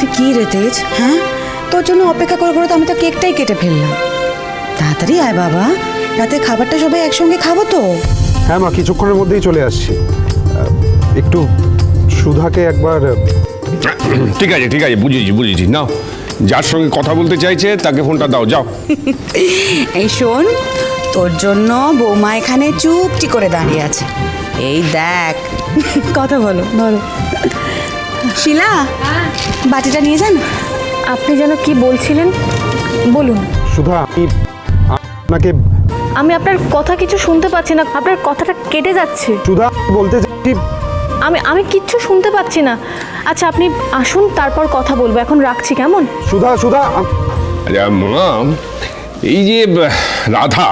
তুই কি রে তেজ? হ্যাঁ? তোর জন্য অপেক্ষা করে করে তো আমি তো কেকটাই কেটে ফেললাম। তাড়াতাড়ি আয় বাবা। রাতে খাবারটা সবাই একসঙ্গে খাব তো। হ্যাঁ মা কিছুক্ষণের মধ্যেই চলে আসছি। একটু সুধাকে একবার ঠিক আছে ঠিক আছে বুঝেছি বুঝেছি। নাও যার সঙ্গে কথা বলতে চাইছে তাকে ফোনটা দাও যাও। এই শোন তোর জন্য বৌমা এখানে চুপটি করে দাঁড়িয়ে আছে। এই দেখ কথা বলো ধরো শিলা বাটিটা নিয়ে যান। আপনি যেন কি বলছিলেন বলুন। সুধা আমি আপনাকে আমি আপনার কথা কিছু শুনতে পাচ্ছি না আপনার কথাটা কেটে যাচ্ছে। সুধা বলতে চাইছি আমি আমি কিচ্ছু শুনতে পাচ্ছি না। আচ্ছা আপনি আসুন তারপর কথা বলব। এখন রাখছি কেমন? সুধা সুধা আচ্ছা মা এই যে রাধা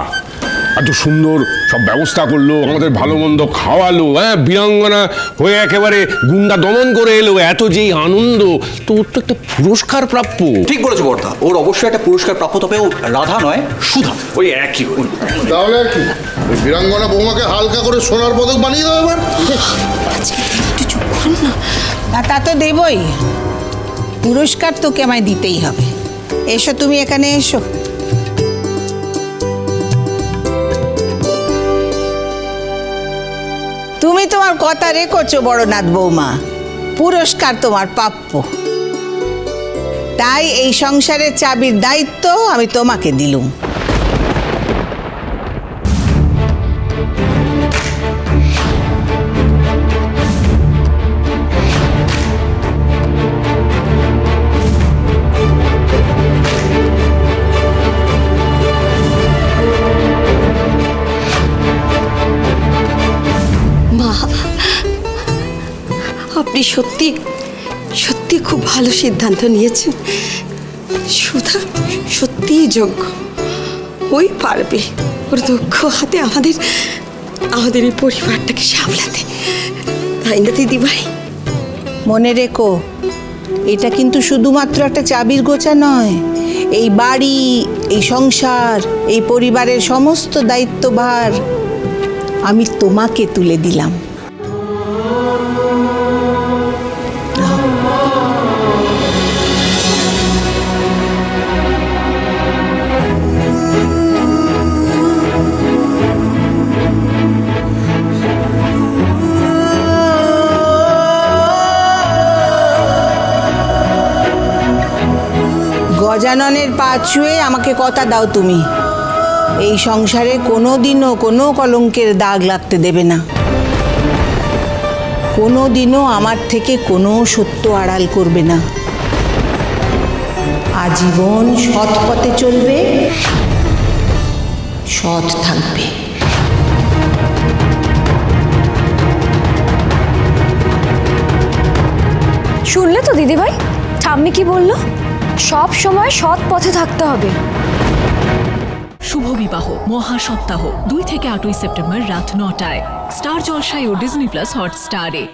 এত সুন্দর সব ব্যবস্থা করল আমাদের ভালো মন্দ খাওয়ালো হ্যাঁ বীরাঙ্গনা হয়ে একেবারে গুন্ডা দমন করে এলো এত যেই আনন্দ তো ওর তো একটা পুরস্কার প্রাপ্য। ঠিক বলেছ বর্দা ওর অবশ্যই একটা পুরস্কার প্রাপ্য তবে ও রাধা নয় সুধা ওই একই তাহলে আর কি? ওই বীরাঙ্গনা বৌমাকে হালকা করে সোনার পদক বানিয়ে দেবো এবার। না তা তো দেবই। পুরস্কার তোকে আমায় দিতেই হবে। এসো তুমি এখানে এসো। তুমি তোমার কথা রেখেছো বড়নাথ বৌমা। পুরস্কার তোমার প্রাপ্য। তাই এই সংসারের চাবির দায়িত্ব আমি তোমাকে দিলুম। আপনি সত্যি সত্যি খুব ভালো সিদ্ধান্ত নিয়েছেন। সুধা, সত্যিই যোগ্য। ওই পারবে। ওর দক্ষ হাতে আমাদের আমাদের এই পরিবারটাকে সামলাতে। তাই না, দিদিভাই? মনে রেখো, এটা কিন্তু শুধুমাত্র একটা চাবির গোছা নয়। এই বাড়ি, এই সংসার, এই পরিবারের সমস্ত দায়িত্বভার আমি তোমাকে তুলে দিলাম। গজাননের পা ছুঁয়ে আমাকে কথা দাও তুমি। এই সংসারে কোনো দিনও কোনো কলঙ্কের দাগ লাগতে দেবে না। কোনো দিনও আমার থেকে কোনো সত্য আড়াল করবে না। আজীবন সৎ পথে চলবে, সৎ থাকবে। শুনলে তো দিদিভাই ঠাম্মি কি বলল? সব সময় সৎ পথে থাকতে হবে। শুভ বিবাহ মহাসপ্তাহ দুই থেকে আটই সেপ্টেম্বর রাত নটায়। স্টার জলসায় ও ডিজনি প্লাস হটস্টারে।